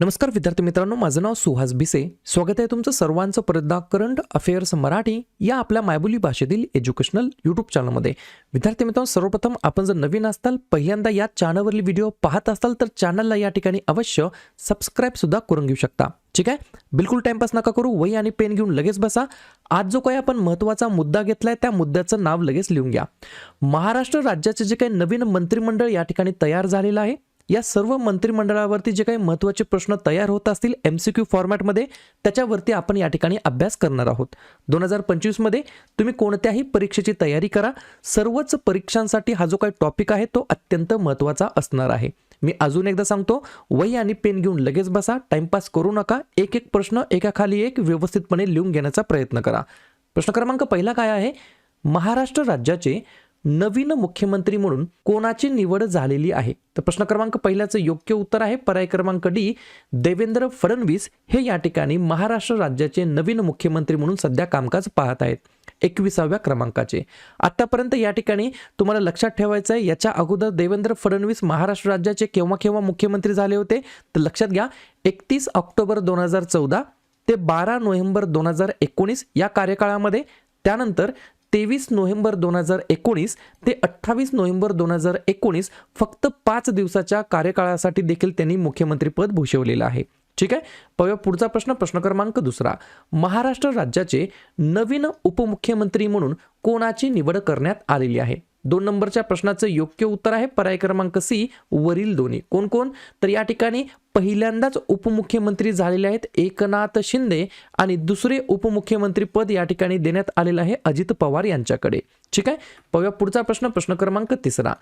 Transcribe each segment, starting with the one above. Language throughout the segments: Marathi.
नमस्कार विद्यार्थी मित्रांनो माझं नाव सुहास भिसे. स्वागत आहे तुमचं सर्वांचं परतदा करंट अफेअर्स मराठी या आपल्या मायबोली भाषेतील एज्युकेशनल यूट्यूब चॅनलमध्ये. विद्यार्थी मित्रांनो सर्वप्रथम आपण जर नवीन असताल पहिल्यांदा या चॅनलवरील व्हिडिओ पाहत असाल तर चॅनलला या ठिकाणी अवश्य सबस्क्राईब सुद्धा करून घेऊ शकता. ठीक आहे? बिलकुल टाइमपास नका करू वही आणि पेन घेऊन लगेच बसा. आज जो काही आपण महत्त्वाचा मुद्दा घेतलाय त्या मुद्द्याचं नाव लगेच लिहून घ्या. महाराष्ट्र राज्याचे जे काही नवीन मंत्रिमंडळ या ठिकाणी तयार झालेलं आहे या सर्व मंत्रिमंडळावरती जे काही महत्त्वाचे प्रश्न तयार होत असतील एम सी क्यू फॉर्मॅटमध्ये त्याच्यावरती आपण या ठिकाणी अभ्यास करणार आहोत. दोन हजार पंचवीसमध्ये तुम्ही कोणत्याही परीक्षेची तयारी करा. सर्वच परीक्षांसाठी हा जो काही टॉपिक आहे तो अत्यंत महत्त्वाचा असणार आहे. मी अजून एकदा सांगतो वही आणि पेन घेऊन लगेच बसा टाइमपास करू नका एक एक प्रश्न एकाखाली एक व्यवस्थितपणे लिहून घेण्याचा प्रयत्न करा. प्रश्न क्रमांक पहिला काय आहे? महाराष्ट्र राज्याचे नवीन मुख्यमंत्री म्हणून कोणाची निवड झालेली आहे? तर प्रश्न क्रमांक पहिल्याचं योग्य उत्तर आहे. पर्याय क्रमांक डी देवेंद्र फडणवीस हे या ठिकाणी महाराष्ट्र राज्याचे नवीन मुख्यमंत्री म्हणून सध्या कामकाज पाहत आहेत. एकविसाव्या क्रमांकाचे. आतापर्यंत या ठिकाणी तुम्हाला लक्षात ठेवायचं आहे याच्या अगोदर देवेंद्र फडणवीस महाराष्ट्र राज्याचे केव्हा केव्हा मुख्यमंत्री झाले होते? तर लक्षात घ्या एकतीस ऑक्टोबर दोन हजार चौदा ते बारा नोव्हेंबर दोन हजार एकोणीस या कार्यकाळामध्ये. त्यानंतर तेवीस नोव्हेंबर दोन हजार एकोणीस ते अठ्ठावीस नोव्हेंबर दोन हजार एकोणीस फक्त पाच दिवसाच्या कार्यकाळासाठी देखील त्यांनी मुख्यमंत्रीपद भूषवलेलं आहे. ठीक आहे? पाहूया पुढचा प्रश्न प्रश्न क्रमांक दुसरा. महाराष्ट्र राज्याचे नवीन उपमुख्यमंत्री म्हणून कोणाची निवड करण्यात आलेली आहे? दोन नंबरच्या प्रश्नाचं योग्य उत्तर आहे. पर्याय क्रमांक सी वरील दोन्ही. कोण कोण? तर या ठिकाणी पहिल्यांदाच उपमुख्यमंत्री झालेले आहेत एकनाथ शिंदे आणि दुसरे उपमुख्यमंत्री पद या ठिकाणी देण्यात आलेलं आहे अजित पवार यांच्याकडे. ठीक आहे? पाहूया पुढचा प्रश्न प्रश्न क्रमांक तिसरा.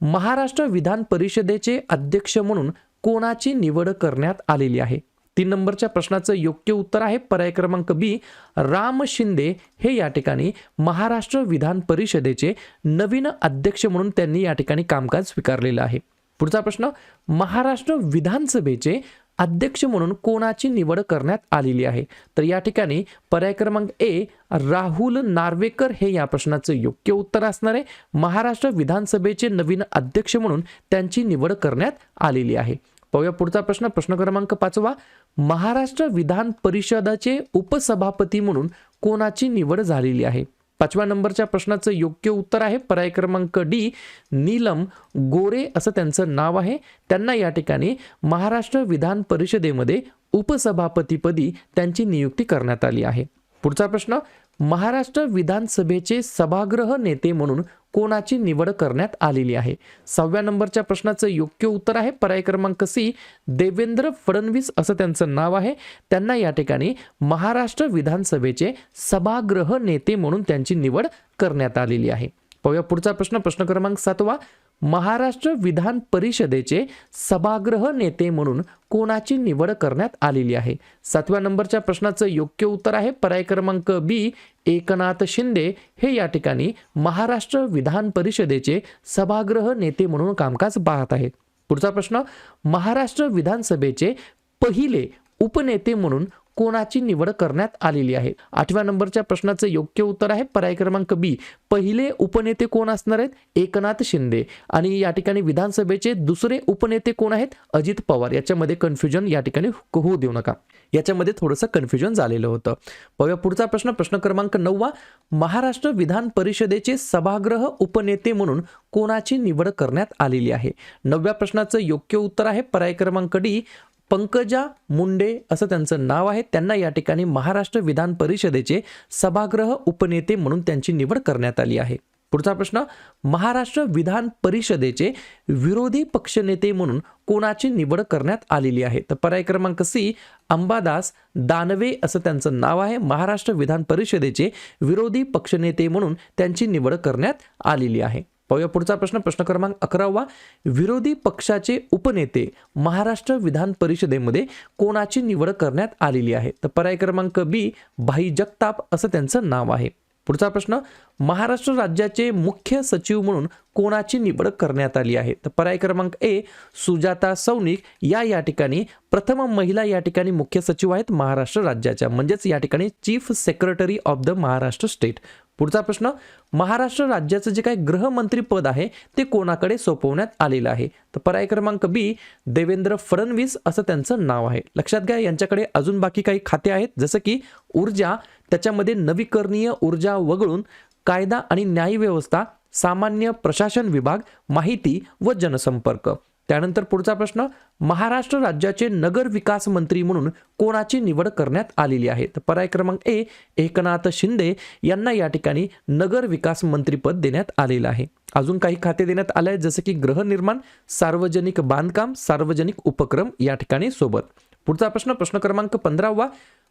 महाराष्ट्र विधान परिषदेचे अध्यक्ष म्हणून कोणाची निवड करण्यात आलेली आहे? तीन नंबरच्या प्रश्नाचं योग्य उत्तर आहे. पर्याय क्रमांक बी राम शिंदे हे या ठिकाणी महाराष्ट्र विधान परिषदेचे नवीन अध्यक्ष म्हणून त्यांनी या ठिकाणी कामकाज स्वीकारलेलं आहे. पुढचा प्रश्न महाराष्ट्र विधानसभेचे अध्यक्ष म्हणून कोणाची निवड करण्यात आलेली आहे? तर या ठिकाणी पर्याय क्रमांक ए राहुल नार्वेकर हे या प्रश्नाचं योग्य उत्तर असणार आहे. महाराष्ट्र विधानसभेचे नवीन अध्यक्ष म्हणून त्यांची निवड करण्यात आलेली आहे. पाहूया पुढचा प्रश्न. प्रश्न क्रमांक पाचवा. महाराष्ट्र विधान परिषदाचे उपसभापती म्हणून कोणाची निवड झालेली आहे? पाचव्या नंबरच्या प्रश्नाचं योग्य उत्तर आहे. पर्याय क्रमांक डी नीलम गोरे असं त्यांचं नाव आहे. त्यांना या ठिकाणी महाराष्ट्र विधान परिषदेमध्ये उपसभापतीपदी त्यांची नियुक्ती करण्यात आली आहे. पुढचा प्रश्न महाराष्ट्र विधानसभेचे सभागृह नेते म्हणून कोणाची निवड करण्यात आलेली आहे? सहाव्या नंबरच्या प्रश्नाचं योग्य उत्तर आहे पर्याय क्रमांक सी देवेंद्र फडणवीस असं त्यांचं नाव आहे. त्यांना या ठिकाणी महाराष्ट्र विधानसभेचे सभागृह नेते म्हणून त्यांची निवड करण्यात आलेली आहे. पाहूया पुढचा प्रश्न. प्रश्न क्रमांक सातवा. महाराष्ट्र विधान परिषदेचे सभागृह नेते म्हणून कोणाची निवड करण्यात आलेली आहे? सातव्या नंबरच्या प्रश्नाचं योग्य उत्तर आहे. पर्याय क्रमांक बी एकनाथ शिंदे. हे या ठिकाणी महाराष्ट्र विधान परिषदेचे सभागृह नेते म्हणून कामकाज पाहत आहेत. पुढचा प्रश्न महाराष्ट्र विधानसभेचे पहिले उपनेते म्हणून कोणाची निवड करण्यात आलेली आहे? आठव्या नंबरच्या प्रश्नाचं योग्य उत्तर आहे पर्याय क्रमांक बी. पहिले उपनेते कोण असणार आहेत? एकनाथ शिंदे. आणि या ठिकाणी विधानसभेचे दुसरे उपनेते कोण आहेत? अजित पवार. याच्यामध्ये कन्फ्युजन या ठिकाणी होऊ देऊ नका. याच्यामध्ये थोडंसं कन्फ्युजन झालेलं होतं. पाहूया पुढचा प्रश्न. प्रश्न क्रमांक नववा. महाराष्ट्र विधान परिषदेचे सभागृह उपनेते म्हणून कोणाची निवड करण्यात आलेली आहे? नवव्या प्रश्नाचं योग्य उत्तर आहे पर्याय क्रमांक डी. पंकजा मुंडे असं त्यांचं नाव आहे. त्यांना या ठिकाणी महाराष्ट्र विधान परिषदेचे सभागृह उपनेते म्हणून त्यांची निवड करण्यात आली आहे. पुढचा प्रश्न महाराष्ट्र विधान परिषदेचे विरोधी पक्षनेते म्हणून कोणाची निवड करण्यात आलेली आहे? तर पर्याय क्रमांक सी अंबादास दानवे असं त्यांचं नाव आहे. महाराष्ट्र विधान परिषदेचे विरोधी पक्षनेते म्हणून त्यांची निवड करण्यात आलेली आहे. पाहूया पुढचा प्रश्न. प्रश्न क्रमांक अकरावा. विरोधी पक्षाचे उपनेते महाराष्ट्र विधान परिषदेमध्ये कोणाची निवड करण्यात आलेली आहे? तर पर्याय क्रमांक बी भाई जगताप असं त्यांचं नाव आहे. पुढचा प्रश्न महाराष्ट्र राज्याचे मुख्य सचिव म्हणून कोणाची निवड करण्यात आली आहे? तर पर्याय क्रमांक ए सुजाता सौनिक या या ठिकाणी प्रथम महिला या ठिकाणी मुख्य सचिव आहेत महाराष्ट्र राज्याच्या. म्हणजेच या ठिकाणी chief secretary of the Maharashtra state. पुढचा प्रश्न महाराष्ट्र राज्याचं जे काही गृहमंत्री पद आहे ते कोणाकडे सोपवण्यात आलेलं आहे? तर पर्याय क्रमांक बी देवेंद्र फडणवीस असं त्यांचं नाव आहे. लक्षात घ्या यांच्याकडे अजून बाकी काही खाते आहेत जसं की ऊर्जा त्याच्यामध्ये नवीकरणीय ऊर्जा वगळून कायदा आणि न्यायव्यवस्था सामान्य प्रशासन विभाग माहिती व जनसंपर्क. त्यानंतर पुढचा प्रश्न महाराष्ट्र राज्याचे नगर विकास मंत्री म्हणून कोणाची निवड करण्यात आलेली आहे? तर पर्याय क्रमांक ए एकनाथ शिंदे यांना या ठिकाणी नगर विकास मंत्रीपद देण्यात आलेलं आहे. अजून काही खाते देण्यात आले आहेत जसं की गृहनिर्माण सार्वजनिक बांधकाम सार्वजनिक उपक्रम या ठिकाणी सोबत. पुढचा प्रश्न प्रश्न क्रमांक पंधरावा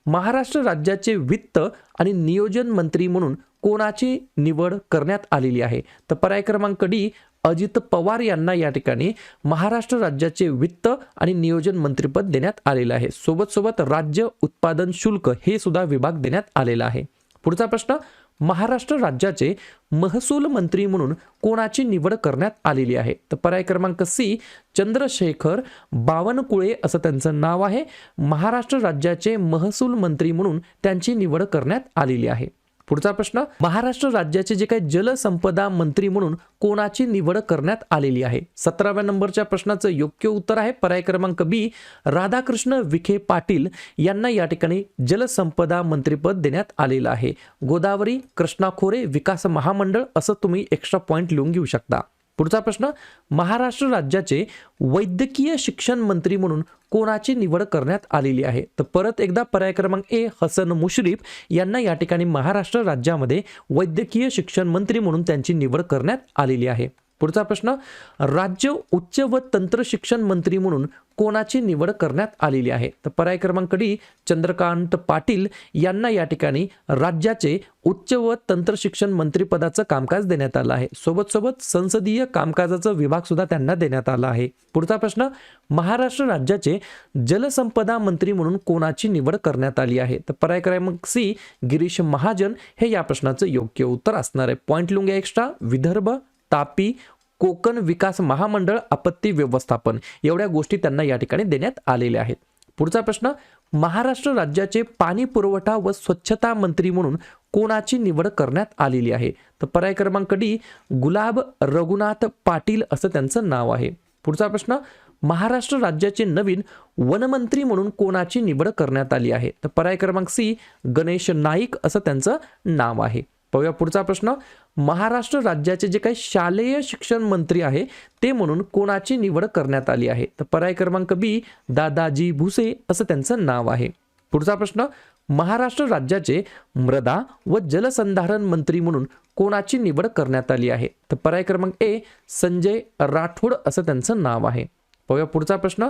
महाराष्ट्र राज्याचे वित्त आणि नियोजन मंत्री म्हणून कोणाची निवड करण्यात आलेली आहे? तर पर्याय क्रमांक डी अजित पवार यांना या ठिकाणी महाराष्ट्र राज्याचे वित्त आणि नियोजन मंत्रीपद देण्यात आलेलं आहे. सोबत सोबत राज्य उत्पादन शुल्क हे सुद्धा विभाग देण्यात आलेला आहे. पुढचा प्रश्न महाराष्ट्र राज्याचे महसूल मंत्री म्हणून कोणाची निवड करण्यात आलेली आहे? तर पर्याय क्रमांक सी चंद्रशेखर बावनकुळे असं त्यांचं नाव आहे. महाराष्ट्र राज्याचे महसूल मंत्री म्हणून त्यांची निवड करण्यात आलेली आहे. पुढचा प्रश्न महाराष्ट्र राज्याचे जे काही जलसंपदा मंत्री म्हणून कोणाची निवड करण्यात आलेली आहे? सतराव्या नंबरच्या प्रश्नाचं योग्य उत्तर आहे पर्याय क्रमांक बी. राधाकृष्ण विखे पाटील यांना या ठिकाणी जलसंपदा मंत्रीपद देण्यात आलेलं आहे. गोदावरी कृष्णा खोरे विकास महामंडळ असं तुम्ही एक्स्ट्रा पॉईंट लिहून घेऊ शकता. पुढचा प्रश्न महाराष्ट्र राज्याचे वैद्यकीय शिक्षण मंत्री म्हणून कोणाची निवड करण्यात आलेली आहे? तर परत एकदा पर्याय क्रमांक ए हसन मुश्रीफ यांना या ठिकाणी महाराष्ट्र राज्यामध्ये वैद्यकीय शिक्षण मंत्री म्हणून त्यांची निवड करण्यात आलेली आहे. पुढचा प्रश्न राज्य उच्च व तंत्र शिक्षण मंत्री म्हणून कोणाची निवड करण्यात आलेली आहे? तर पर्याय क्रमांक डी चंद्रकांत पाटील यांना या ठिकाणी राज्याचे उच्च व तंत्र शिक्षण मंत्रीपदाचं कामकाज देण्यात आलं आहे. सोबत सोबत संसदीय कामकाजाचा विभाग सुद्धा त्यांना देण्यात आला आहे. पुढचा प्रश्न महाराष्ट्र राज्याचे जलसंपदा मंत्री म्हणून कोणाची निवड करण्यात आली आहे? तर पर्याय क्रमांक सी गिरीश महाजन हे या प्रश्नाचं योग्य उत्तर असणार आहे. पॉईंट लुंग्या एक्स्ट्रा विदर्भ तापी कोकण विकास महामंडळ आपत्ती व्यवस्थापन एवढ्या गोष्टी त्यांना या ठिकाणी देण्यात आलेल्या आहेत. पुढचा प्रश्न महाराष्ट्र राज्याचे पाणी पुरवठा व स्वच्छता मंत्री म्हणून कोणाची निवड करण्यात आलेली आहे? तर पर्याय क्रमांक डी गुलाब रघुनाथ पाटील असं त्यांचं नाव आहे. पुढचा प्रश्न महाराष्ट्र राज्याचे नवीन वनमंत्री म्हणून कोणाची निवड करण्यात आली आहे? तर पर्याय क्रमांक सी गणेश नाईक असं त्यांचं नाव आहे. पाहूया पुढचा प्रश्न. महाराष्ट्र राज्याचे जे काही शालेय शिक्षण मंत्री आहे ते म्हणून कोणाची निवड करण्यात आली आहे? तर पर्याय क्रमांक बी दादाजी भुसे असं त्यांचं नाव आहे. पुढचा प्रश्न महाराष्ट्र राज्याचे मृदा व जलसंधारण मंत्री म्हणून कोणाची निवड करण्यात आली आहे? तर पर्याय क्रमांक ए संजय राठोड असं त्यांचं नाव आहे. पाहूया पुढचा प्रश्न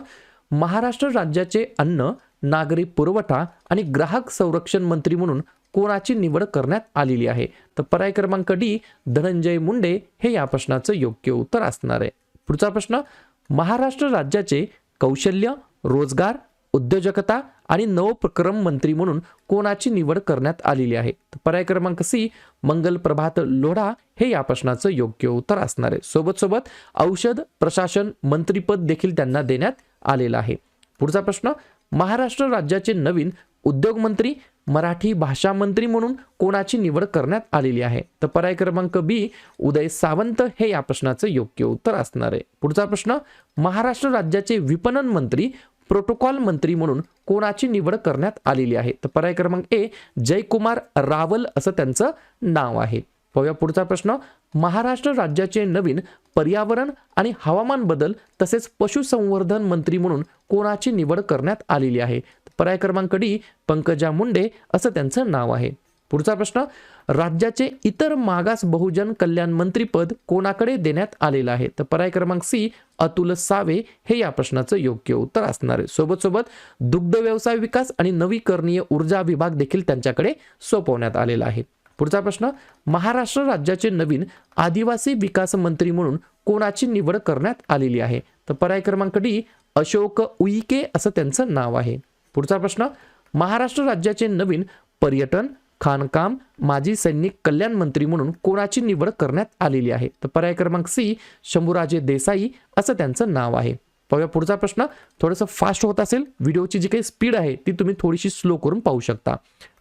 महाराष्ट्र राज्याचे अन्न नागरी पुरवठा आणि ग्राहक संरक्षण मंत्री म्हणून कोणाची निवड करण्यात आलेली आहे? तर पर्याय क्रमांक डी धनंजय मुंडे हे या प्रश्नाचं योग्य उत्तर असणार आहे. पुढचा प्रश्न महाराष्ट्र राज्याचे कौशल्य रोजगार उद्योजकता आणि नवप्रक्रम मंत्री म्हणून कोणाची निवड करण्यात आलेली आहे? पर्याय क्रमांक सी मंगल प्रभात लोढा हे या प्रश्नाचं योग्य उत्तर असणार आहे. सोबत सोबत औषध प्रशासन मंत्रीपद देखील त्यांना देण्यात आलेलं आहे. पुढचा प्रश्न महाराष्ट्र राज्याचे नवीन उद्योग मंत्री मराठी भाषा मंत्री म्हणून कोणाची निवड करण्यात आलेली आहे? तर पर्याय क्रमांक बी उदय सावंत हे या प्रश्नाचं योग्य उत्तर असणार आहे. पुढचा प्रश्न महाराष्ट्र राज्याचे विपणन मंत्री प्रोटोकॉल मंत्री म्हणून कोणाची निवड करण्यात आलेली आहे? तर पर्याय क्रमांक ए जयकुमार रावल असं त्यांचं नाव आहे. पाहूया पुढचा प्रश्न महाराष्ट्र राज्याचे नवीन पर्यावरण आणि हवामान बदल तसेच पशुसंवर्धन मंत्री म्हणून कोणाची निवड करण्यात आलेली आहे? पर्याय क्रमांक डी पंकजा मुंडे असं त्यांचं नाव आहे. पुढचा प्रश्न राज्याचे इतर मागास बहुजन कल्याण मंत्रीपद कोणाकडे देण्यात आलेलं आहे? तर पर्याय क्रमांक सी अतुल सावे हे या प्रश्नाचं योग्य उत्तर असणार आहे. सोबत सोबत दुग्ध व्यवसाय विकास आणि नवीकरणीय ऊर्जा विभाग देखील त्यांच्याकडे सोपवण्यात आलेला आहे. पुढचा प्रश्न महाराष्ट्र राज्याचे नवीन आदिवासी विकास मंत्री म्हणून कोणाची निवड करण्यात आलेली आहे? तर पर्याय क्रमांक डी अशोक उईके असं त्यांचं नाव आहे. पुढचा प्रश्न महाराष्ट्र राज्याचे नवीन पर्यटन खाणकाम माजी सैनिक कल्याण मंत्री म्हणून कोणाची निवड करण्यात आलेली आहे? तर पर्याय क्रमांक सी शंभूराजे देसाई असं त्यांचं नाव आहे. पाहूया पुढचा प्रश्न. थोडंसं फास्ट होत असेल व्हिडिओची जी काही स्पीड आहे ती तुम्ही थोडीशी स्लो करून पाहू शकता.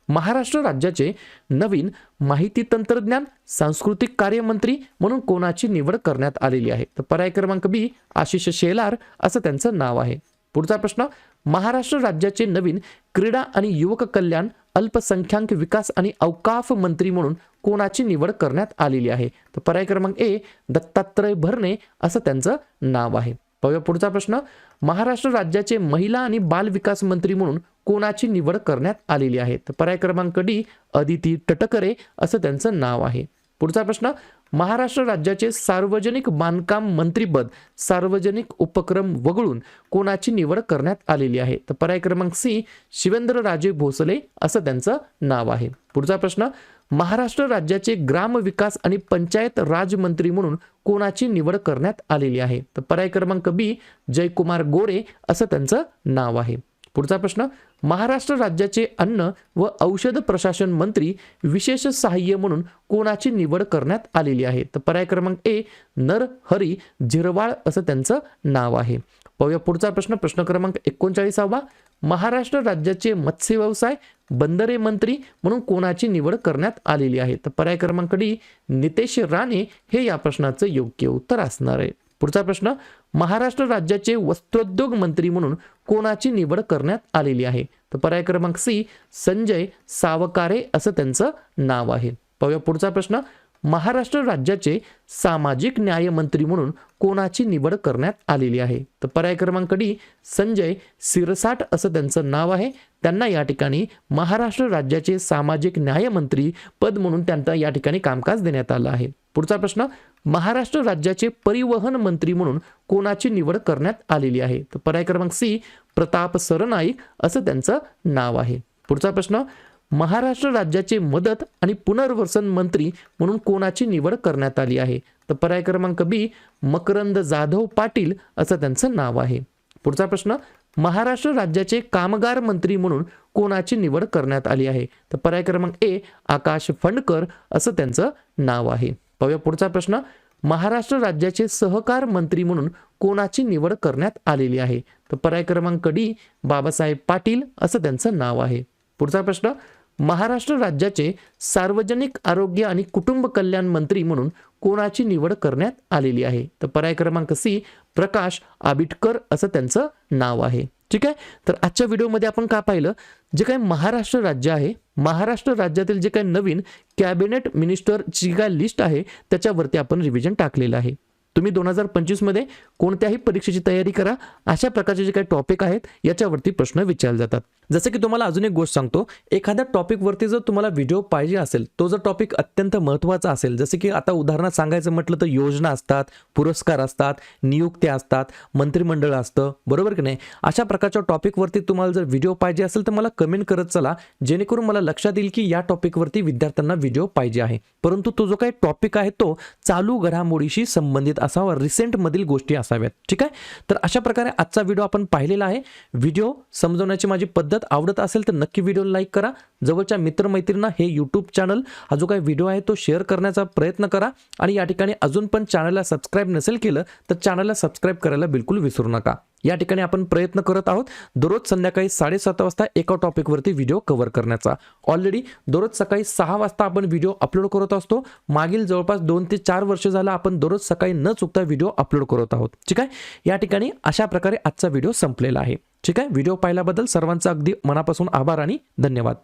महाराष्ट्र राज्याचे नवीन माहिती तंत्रज्ञान सांस्कृतिक कार्यमंत्री म्हणून कोणाची निवड करण्यात आलेली आहे? तर पर्याय क्रमांक बी आशिष शेलार असं त्यांचं नाव आहे. पुढचा प्रश्न महाराष्ट्र राज्याचे नवीन क्रीडा आणि युवक कल्याण अल्पसंख्याक विकास आणि अवकाफ मंत्री म्हणून कोणाची निवड करण्यात आलेली आहे? तर पर्याय क्रमांक ए दत्तात्रय भरणे असं त्यांचं नाव आहे. पाहूया पुढचा प्रश्न महाराष्ट्र राज्याचे महिला आणि बाल विकास मंत्री म्हणून कोणाची निवड करण्यात आलेली आहे? तर पर्याय क्रमांक डी अदिती टटकरे असं त्यांचं नाव आहे. पुढचा प्रश्न महाराष्ट्र राज्याचे सार्वजनिक बांधकाम मंत्रीपद सार्वजनिक उपक्रम वगळून कोणाची निवड करण्यात आलेली आहे? तर पर्याय क्रमांक सी शिवेंद्रराजे भोसले असं त्यांचं नाव आहे. पुढचा प्रश्न महाराष्ट्र राज्याचे ग्राम विकास आणि पंचायत राजमंत्री म्हणून कोणाची निवड करण्यात आलेली आहे? तर पर्याय क्रमांक बी जयकुमार गोरे असं त्यांचं नाव आहे. पुढचा प्रश्न महाराष्ट्र राज्याचे अन्न व औषध प्रशासन मंत्री विशेष सहाय्य म्हणून कोणाची निवड करण्यात आलेली आहे? तर पर्याय क्रमांक ए नर हरी झिरवाळ असं त्यांचं नाव आहे. पाहूया पुढचा प्रश्न प्रश्न क्रमांक एकोणचाळीसावा. महाराष्ट्र राज्याचे मत्स्य व्यवसाय बंदरे मंत्री म्हणून कोणाची निवड करण्यात आलेली आहे? तर पर्याय क्रमांक डी नितेश राणे हे या प्रश्नाचं योग्य उत्तर असणार आहे. पुढचा प्रश्न महाराष्ट्र राज्याचे वस्त्रोद्योग मंत्री म्हणून कोणाची निवड करण्यात आलेली आहे? तर पर्याय क्रमांक सी संजय सावकारे असं त्यांचं नाव आहे. पाहूया पुढचा प्रश्न. महाराष्ट्र राज्याचे सामाजिक न्यायमंत्री म्हणून कोणाची निवड करण्यात आलेली आहे? तर पर्याय क्रमांक डी संजय सिरसाट असं त्यांचं नाव आहे. त्यांना या ठिकाणी महाराष्ट्र राज्याचे सामाजिक न्यायमंत्री पद म्हणून त्यांना या ठिकाणी कामकाज देण्यात आलं आहे. पुढचा प्रश्न महाराष्ट्र राज्याचे परिवहन मंत्री म्हणून कोणाची निवड करण्यात आलेली आहे? तर पर्याय क्रमांक सी प्रताप सरनाईक असं त्यांचं नाव आहे. पुढचा प्रश्न महाराष्ट्र राज्याचे मदत आणि पुनर्वसन मंत्री म्हणून कोणाची निवड करण्यात आली आहे? तर पर्याय क्रमांक बी मकरंद जाधव पाटील असं त्यांचं नाव आहे. पुढचा प्रश्न महाराष्ट्र राज्याचे कामगार मंत्री म्हणून कोणाची निवड करण्यात आली आहे? तर पर्याय क्रमांक ए आकाश फंडकर असं त्यांचं नाव आहे. पाहूया पुढचा प्रश्न महाराष्ट्र राज्याचे सहकार मंत्री म्हणून कोणाची निवड करण्यात आलेली आहे? तर पर्याय क्रमांक डी बाबासाहेब पाटील असं त्यांचं नाव आहे. पुढचा प्रश्न महाराष्ट्र राज्याचे सार्वजनिक आरोग्य आणि कुटुंब कल्याण मंत्री म्हणून कोणाची निवड करण्यात आलेली आहे? तर पर्याय क्रमांक सी प्रकाश आबिटकर असं त्यांचं नाव आहे. ठीक आहे? तर आजच्या व्हिडिओमध्ये आपण का पाहिलं? जे काही महाराष्ट्र राज्य आहे महाराष्ट्र राज्यातील जे काही नवीन कॅबिनेट मिनिस्टरची काय लिस्ट आहे त्याच्यावरती आपण रिव्हिजन टाकलेलं आहे. तुम्ही दोन हजार पंचवीसमध्ये कोणत्याही परीक्षेची तयारी करा. अशा प्रकारचे जे काही टॉपिक आहेत याच्यावरती प्रश्न विचारले जातात. जसं की तुम्हाला अजून एक गोष्ट सांगतो. एखाद्या टॉपिकवरती जर तुम्हाला व्हिडिओ पाहिजे असेल तो जर टॉपिक अत्यंत महत्त्वाचा असेल जसं की आता उदाहरणार्थ सांगायचं म्हटलं तर योजना असतात पुरस्कार असतात नियुक्त्या असतात मंत्रिमंडळ असतं बरोबर की नाही? अशा प्रकारच्या टॉपिकवरती तुम्हाला जर व्हिडिओ पाहिजे असेल तर मला कमेंट करत चला जेणेकरून मला लक्षात येईल की या टॉपिकवरती विद्यार्थ्यांना व्हिडिओ पाहिजे आहे. परंतु तो जो काही टॉपिक आहे तो चालू घडामोडीशी संबंधित असावा. रिसेंटमधील गोष्टी असाव्यात. ठीक आहे? तर अशा प्रकारे आजचा व्हिडिओ आपण पाहिलेला आहे. व्हिडिओ समजवण्याची माझी पद्धत आवडत असेल तर नक्की व्हिडिओ लाईक करा. जवळच्या मित्रमैत्रींना हे यूट्यूब चॅनल हा जो काही व्हिडिओ आहे तो शेअर करण्याचा प्रयत्न करा. आणि या ठिकाणी अजून पण चॅनलला सबस्क्राईब नसेल केलं तर चॅनलला सबस्क्राईब करायला बिलकुल विसरू नका. या ठिकाणी आपण प्रयत्न करत आहोत दररोज संध्याकाळी साडेसात वाजता एका टॉपिकवरती व्हिडिओ कव्हर करण्याचा. ऑलरेडी दररोज सकाळी सहा वाजता आपण व्हिडिओ अपलोड करत असतो. मागील जवळपास दोन ते चार वर्ष झालं आपण दररोज सकाळी न चुकता व्हिडिओ अपलोड करत आहोत. ठीक आहे? या ठिकाणी अशा प्रकारे आजचा व्हिडिओ संपलेला आहे. ठीक आहे? व्हिडिओ पाहिल्याबद्दल सर्वांचा अगदी मनापासून आभार आणि धन्यवाद.